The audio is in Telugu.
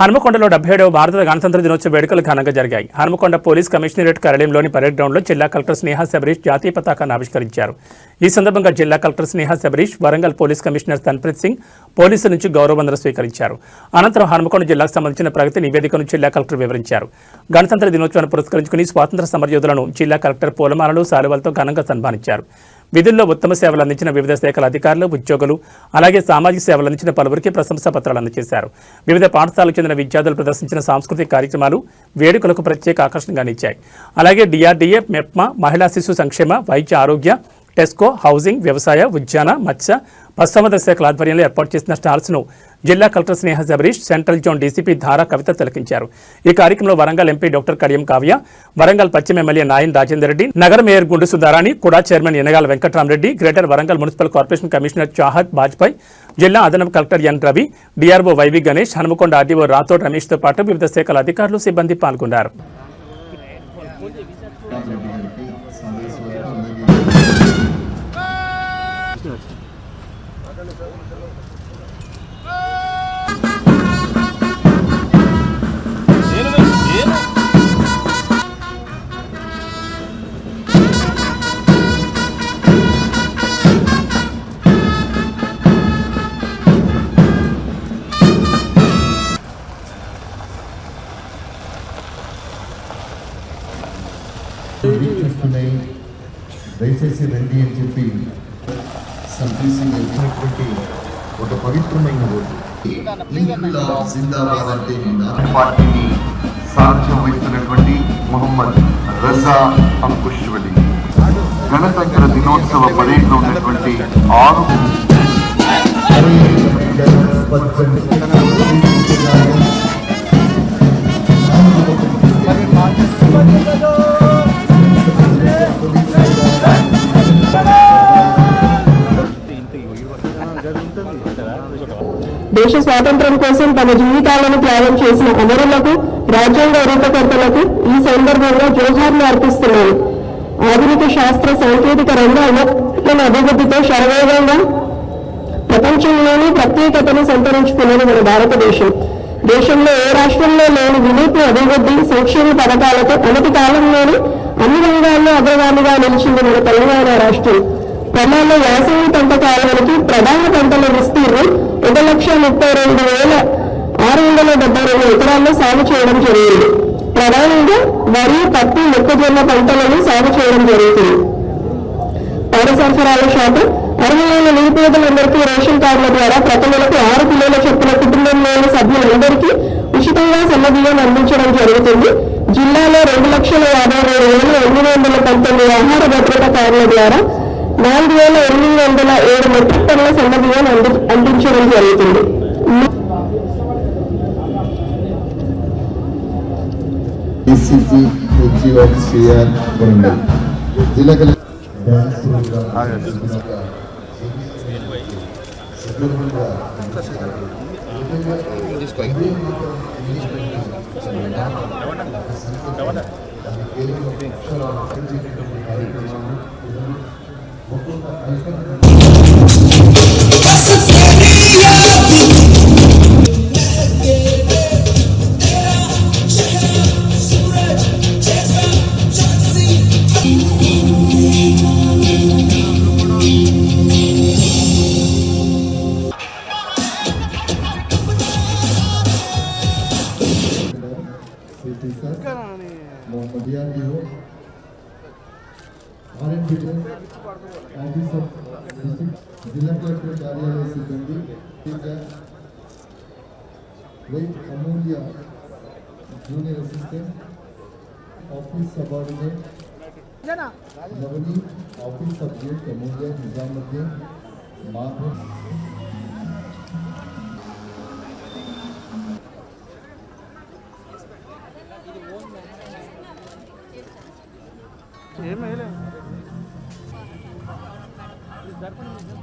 హనుమకొండలో డెబ్బై ఏడవ భారత గణతంత్ర దినోత్సవ వేడుకలు ఘనంగా జరిగాయి. హనుమకొండ పోలీస్ కమిషనరేట్ కార్యాలయంలోని పరేడ్ గ్రౌండ్లో జిల్లా కలెక్టర్ స్నేహ శబరీష్ జాతీయ పతాకాన్ని ఆవిష్కరించారు. ఈ సందర్భంగా జిల్లా collector Sneha Shabarish Warangal police commissioner Tanpreet Singh పోలీసుల నుంచి గౌరవవందన స్వీకరించారు. అనంతరం హనుమకొండ జిల్లాకు సంబంధించిన ప్రగతి నివేదికను జిల్లా కలెక్టర్ వివరించారు. గణతంత్ర దినోత్సవాన్ని పురస్కరించుకుని స్వాతంత్ర సమరయోధులను జిల్లా కలెక్టర్ పూలమాలలు శాలువాలతో ఘనంగా సన్మానించారు. విధుల్లో ఉత్తమ సేవలు అందించిన వివిధ శాఖల అధికారులు ఉద్యోగులు అలాగే సామాజిక సేవలు అందించిన పలువురికి ప్రశంసా పత్రాలు అందజేశారు. వివిధ పాఠశాలకు చెందిన విద్యార్థులు ప్రదర్శించిన సాంస్కృతిక కార్యక్రమాలు వేడుకలకు ప్రత్యేక ఆకర్షణగా నిలిచాయి. అలాగే డిఆర్డీఏ మెప్మా మహిళా శిశు సంక్షేమ వైద్య ఆరోగ్య టెస్కో హౌసింగ్ వ్యవసాయ ఉద్యాన మత్స్య పశ్చిమద శాఖల ఆధ్వర్యంలో ఏర్పాటు చేసిన స్టాల్స్ను జిల్లా collector Sneha Jabarish central zone DCP Dhara Kavitha తిలకించారు. ఈ కార్యక్రమంలో వరంగల్ ఎంపీ డాక్టర్ కడియం కావ్య వరంగల్ పశ్చిమ ఎమ్మెల్యే నాయన్ రాజేందర్ రెడ్డి నగర మేయర్ గుండు సుధారాణి కూడా chairman Enagala Venkataramareddy greater Warangal municipal corporation commissioner Chahat Bajpai జిల్లా అదనపు collector N Ravi DRO YV Ganesh Hanamkonda RDO Rathod రమేష్తో పాటు వివిధ శాఖల అధికారులు సిబ్బంది పాల్గొన్నారు. రెడ్డి గారికి సందేశం అలాగే వీక్షిస్తున్నాయి దయచేసి రండి అని చెప్పి సందేశం ఇచ్చినటువంటి ఒక పవిత్రమైన రోజు. ఇంక్విలాబ్ జిందాబాద్ అంటే పార్టీని సారథ్యం వహిస్తున్నటువంటి మొహమ్మద్ రజా అంకుష్ వలి గణతంత్ర దినోత్సవ పరేడ్లో ఉన్నటువంటి ఆరు దేశ స్వాతంత్ర్యం కోసం తమ జీవితాలను త్యాగం చేసిన అమరులకు రాజ్యాంగ రూపకర్తలకు ఈ సందర్భంగా జోహార్లు అర్పిస్తున్నాను ఆధునిక శాస్త్ర సాంకేతిక రంగాల్లో మన అభివృద్ధితో శరవేగంగా ప్రపంచంలోని ప్రత్యేకతను సంతరించుకున్నది మన భారతదేశం. దేశంలో ఏ రాష్ట్రంలో లేని వినూత్న అభివృద్ధి సంక్షేమ పథకాలతో అనతి కాలంలోనే అన్ని రంగాల్లో అగ్రగామిగా నిలిచింది మన తెలంగాణ రాష్ట్రం. క్రమంలో వేసవి పంట కాలానికి ప్రధాన పంటల విస్తీర్ణం ఒక లక్ష ముప్పై రెండు వేల ఆరు వందల డెబ్బై రెండు ఎకరాల్లో సాగు చేయడం జరిగింది. ప్రధానంగా వరి పత్తి మొక్కజొన్న పంటలను సాగు చేయడం జరుగుతుంది. పౌర సరఫరాల శాతం అర్హులైన నిరుపేదలందరికీ రేషన్ కార్డుల ద్వారా ప్రతి నెలకు ఆరు కిలోల చొప్పున కుటుంబంలోని సభ్యులందరికీ ఉచితంగా సన్నబియ్యం అందించడం జరుగుతుంది. జిల్లాలో రెండు లక్షల యాభై మూడు వేల ఎనిమిది వందల పంతొమ్మిది ఆహార భద్రత కార్డుల ద్వారా నాలుగు వేల ఎనిమిది వందల ఏడు మెట్రిక్ టన్నుల సన్నబియ్యం అంది అందించడం జరుగుతుంది. సిఆర్ వరంగల్ జిల్లా కలెక్టర్ డ్యాన్స్ सर मोहम्मदियान भी हो आर एन बिटन एंटी सब जिला कलेक्टर कार्यालय सिकंदी ठीक है वही Amulya junior assistant office subordinate Navneet office subject Amulya Nizamuddin Madhav పంపు